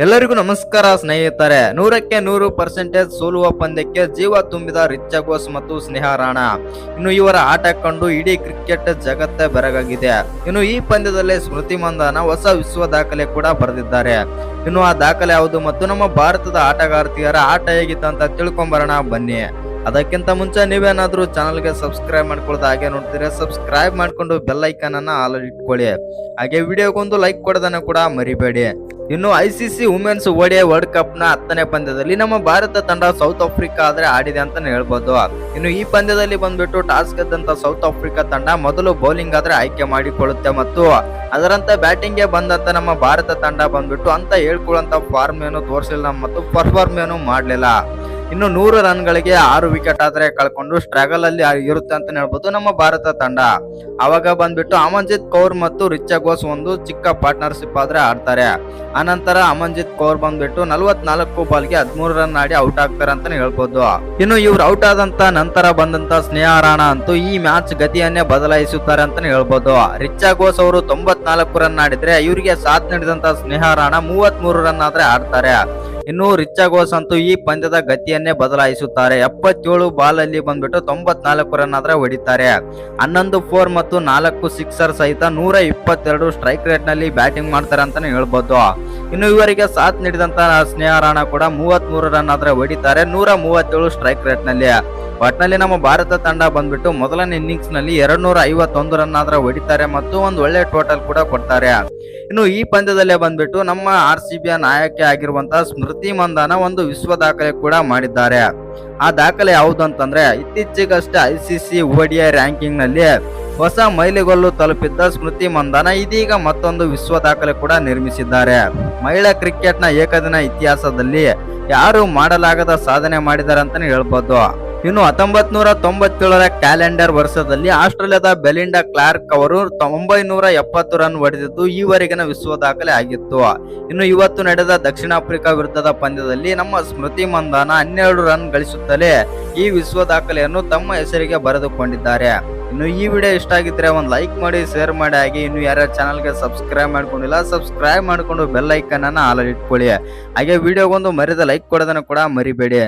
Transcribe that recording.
ಎಲ್ಲರಿಗೂ ನಮಸ್ಕಾರ, ಸ್ನೇಹಿತರೆ. ನೂರಕ್ಕೆ ನೂರು ಪರ್ಸೆಂಟೇಜ್ ಸೋಲುವ ಪಂದ್ಯಕ್ಕೆ ಜೀವ ತುಂಬಿದ ರಿಚ್ಚ ಘೋಷ್ ಮತ್ತು ಸ್ನೇಹ ರಾಣಾ. ಇನ್ನು ಇವರ ಆಟ ಕಂಡು ಇಡೀ ಕ್ರಿಕೆಟ್ ಜಗತ್ತೇ ಬೆರಗಾಗಿದೆ. ಇನ್ನು ಈ ಪಂದ್ಯದಲ್ಲಿ ಸ್ಮೃತಿ ಮಂದಾನ ಹೊಸ ವಿಶ್ವ ದಾಖಲೆ ಕೂಡ ಬರೆದಿದ್ದಾರೆ. ಇನ್ನು ಆ ದಾಖಲೆ ಯಾವುದು ಮತ್ತು ನಮ್ಮ ಭಾರತದ ಆಟಗಾರ್ತಿಯರ ಆಟ ಹೇಗಿತ್ತು ಅಂತ ತಿಳ್ಕೊಂಬರೋಣ, ಬನ್ನಿ. ಅದಕ್ಕಿಂತ ಮುಂಚೆ ನೀವೇನಾದ್ರೂ ಚಾನಲ್ಗೆ ಸಬ್ಸ್ಕ್ರೈಬ್ ಮಾಡ್ಕೊಳ್ದ ಹಾಗೆ ನೋಡ್ತೀರಾ ಸಬ್ಸ್ಕ್ರೈಬ್ ಮಾಡ್ಕೊಂಡು ಬೆಲ್ ಐಕನ್ ಅನ್ನ ಆಲ್ ಇಟ್ಕೊಳ್ಳಿ. ಹಾಗೆ ವಿಡಿಯೋಗೊಂದು ಲೈಕ್ ಕೊಡೋದನ್ನ ಕೂಡ ಮರಿಬೇಡಿ. ಇನ್ನು I C C women's ODI world ಕಪ್ನ ಹತ್ತನೇ ಪಂದ್ಯದಲ್ಲಿ ನಮ್ಮ ಭಾರತ ತಂಡ ಸೌತ್ ಆಫ್ರಿಕಾ ಆದ್ರೆ ಆಡಿದೆ ಅಂತಾನೆ ಹೇಳ್ಬೋದು. ಇನ್ನು ಈ ಪಂದ್ಯದಲ್ಲಿ ಬಂದ್ಬಿಟ್ಟು ಟಾಸ್ ಗೆದ್ದಂತ ಸೌತ್ ಆಫ್ರಿಕಾ ತಂಡ ಮೊದಲು ಬೌಲಿಂಗ್ ಆದ್ರೆ ಆಯ್ಕೆ ಮಾಡಿಕೊಳ್ಳುತ್ತೆ ಮತ್ತು ಅದರಂತೆ ಬ್ಯಾಟಿಂಗ್ಗೆ ಬಂದಂತ ನಮ್ಮ ಭಾರತ ತಂಡ ಬಂದ್ಬಿಟ್ಟು ಅಂತ ಹೇಳ್ಕೊಳ್ಳುವಂತ ಫಾರ್ಮ್ ಏನು ತೋರಿಸಲಿಲ್ಲ ಮತ್ತು ಪರ್ಫಾರ್ಮ್ ಏನು ಮಾಡ್ಲಿಲ್ಲ. ಇನ್ನು ನೂರು ರನ್ಗಳಿಗೆ ಆರು ವಿಕೆಟ್ ಆದ್ರೆ ಕಳ್ಕೊಂಡು ಸ್ಟ್ರಗಲ್ ಅಲ್ಲಿ ಇರುತ್ತೆ ಅಂತ ಹೇಳ್ಬೋದು ನಮ್ಮ ಭಾರತ ತಂಡ. ಅವಾಗ ಬಂದ್ಬಿಟ್ಟು ಅಮನ್ಜಿತ್ ಕೌರ್ ಮತ್ತು ರಿಚಾ ಘೋಷ್ ಒಂದು ಚಿಕ್ಕ ಪಾರ್ಟ್ನರ್ಶಿಪ್ ಆದ್ರೆ ಆಡ್ತಾರೆ. ಅನಂತರ ಅಮನ್ಜಿತ್ ಕೌರ್ ಬಂದ್ಬಿಟ್ಟು ನಲವತ್ನಾಲ್ಕು ಬಾಲ್ಗೆ ಹದಿಮೂರು ರನ್ ಆಡಿ ಔಟ್ ಆಗ್ತಾರೆ ಅಂತಾನೆ ಹೇಳ್ಬೋದು. ಇನ್ನು ಇವ್ರು ಔಟ್ ಆದಂತ ನಂತರ ಬಂದಂತ ಸ್ನೇಹ ರಾಣಾ ಅಂತೂ ಈ ಮ್ಯಾಚ್ ಗತಿಯನ್ನೇ ಬದಲಾಯಿಸುತ್ತಾರೆ ಅಂತಾನೆ ಹೇಳ್ಬೋದು. ರಿಚಾ ಘೋಷ್ ಅವರು ತೊಂಬತ್ನಾಲ್ಕು ರನ್ ಆಡಿದ್ರೆ ಇವರಿಗೆ ಸಾಥ್ ನೀಡಿದಂತ ಸ್ನೇಹ ರಾಣಾ ಮೂವತ್ತ್ ಮೂರು ರನ್ ಆದ್ರೆ ಆಡ್ತಾರೆ. ಇನ್ನು ರಿಚ್ ಘೋಷ್ ಅಂತೂ ಈ ಪಂದ್ಯದ ಗತಿಯನ್ನೇ ಬದಲಾಯಿಸುತ್ತಾರೆ. ಎಪ್ಪತ್ತೇಳು ಬಾಲ್ ಅಲ್ಲಿ ಬಂದ್ಬಿಟ್ಟು ತೊಂಬತ್ನಾಲ್ಕು ರನ್ ಆದ್ರೆ ಹೊಡಿತಾರೆ. ಹನ್ನೊಂದು ಫೋರ್ ಮತ್ತು ನಾಲ್ಕು ಸಿಕ್ಸರ್ ಸಹಿತ ನೂರ ಇಪ್ಪತ್ತೆರಡು ಸ್ಟ್ರೈಕ್ ರೇಟ್ನಲ್ಲಿ ಬ್ಯಾಟಿಂಗ್ ಮಾಡ್ತಾರೆ ಅಂತಾನೆ ಹೇಳ್ಬೋದು. ಇನ್ನು ಇವರಿಗೆ ಸಾಥ್ ನೀಡಿದಂತ ಸ್ನೇಹ ರಾಣಾ ಕೂಡ ಮೂವತ್ತ್ ಮೂರು ರನ್ ಆದ್ರೆ ಹೊಡಿತಾರೆ ನೂರ ಮೂವತ್ತೇಳು ಸ್ಟ್ರೈಕ್ ರೇಟ್ನಲ್ಲಿ. ಒಟ್ನಲ್ಲಿ ನಮ್ಮ ಭಾರತ ತಂಡ ಬಂದ್ಬಿಟ್ಟು ಮೊದಲನೇ ಇನ್ನಿಂಗ್ಸ್ನಲ್ಲಿ ಎರಡ್ ನೂರ ಐವತ್ತೊಂದು ರನ್ ಆದ್ರೆ ಹೊಡಿತಾರೆ ಮತ್ತು ಒಂದು ಒಳ್ಳೆ ಟೋಟಲ್ ಕೂಡ ಕೊಡ್ತಾರೆ. ಇನ್ನು ಈ ಪಂದ್ಯದಲ್ಲೇ ಬಂದ್ಬಿಟ್ಟು ನಮ್ಮ ಆರ್ ಸಿ ಬಿಯ ನಾಯಕಿ ಆಗಿರುವಂತಹ ಸ್ಮೃತಿ ಮಂದಾನ ಒಂದು ವಿಶ್ವ ದಾಖಲೆ ಕೂಡ ಮಾಡಿದ್ದಾರೆ. ಆ ದಾಖಲೆ ಯಾವುದು ಅಂತಂದ್ರೆ ಇತ್ತೀಚೆಗಷ್ಟೇ ಐ ಸಿ ಸಿ ರ್ಯಾಂಕಿಂಗ್ನಲ್ಲಿ ಹೊಸ ಮೈಲಿಗೊಲ್ಲು ತಲುಪಿದ್ದ ಸ್ಮೃತಿ ಮಂದಾನ ಇದೀಗ ಮತ್ತೊಂದು ವಿಶ್ವ ದಾಖಲೆ ಕೂಡ ನಿರ್ಮಿಸಿದ್ದಾರೆ. ಮಹಿಳಾ ಕ್ರಿಕೆಟ್ನ ಏಕದಿನ ಇತಿಹಾಸದಲ್ಲಿ ಯಾರು ಮಾಡಲಾಗದ ಸಾಧನೆ ಮಾಡಿದ್ದಾರೆ ಅಂತಾನೆ ಹೇಳ್ಬೋದು. ಇನ್ನು ಹತ್ತೊಂಬತ್ ನೂರ ತೊಂಬತ್ತೇಳರ ಕ್ಯಾಲೆಂಡರ್ ವರ್ಷದಲ್ಲಿ ಆಸ್ಟ್ರೇಲಿಯಾದ ಬೆಲಿಂಡಾ ಕ್ಲಾರ್ಕ್ ಅವರು ಒಂಬೈನೂರ ಎಪ್ಪತ್ತು ರನ್ ಹೊಡೆದಿದ್ದು ಈವರೆಗಿನ ವಿಶ್ವ ದಾಖಲೆ ಆಗಿತ್ತು. ಇನ್ನು ಇವತ್ತು ನಡೆದ ದಕ್ಷಿಣ ಆಫ್ರಿಕಾ ವಿರುದ್ಧದ ಪಂದ್ಯದಲ್ಲಿ ನಮ್ಮ ಸ್ಮೃತಿ ಮಂದಾನ ಹನ್ನೆರಡು ರನ್ ಗಳಿಸುತ್ತಲೇ ಈ ವಿಶ್ವ ದಾಖಲೆಯನ್ನು ತಮ್ಮ ಹೆಸರಿಗೆ ಬರೆದುಕೊಂಡಿದ್ದಾರೆ. ಇನ್ನು ಈ ವಿಡಿಯೋ ಇಷ್ಟ ಆಗಿದ್ರೆ ಒಂದು ಲೈಕ್ ಮಾಡಿ, ಶೇರ್ ಮಾಡಿ, ಹಾಗೆ ಇನ್ನು ಯಾರ್ಯಾರ ಚಾನಲ್ಗೆ ಸಬ್ಸ್ಕ್ರೈಬ್ ಮಾಡ್ಕೊಂಡಿಲ್ಲ, ಸಬ್ಸ್ಕ್ರೈಬ್ ಮಾಡಿಕೊಂಡು ಬೆಲ್ ಐಕನ್ ಅನ್ನು ಇಟ್ಕೊಳ್ಳಿ. ಹಾಗೆ ವಿಡಿಯೋಗೊಂದು ಮರಿದ ಲೈಕ್ ಕೊಡೋದನ್ನು ಕೂಡ ಮರಿಬೇಡಿ.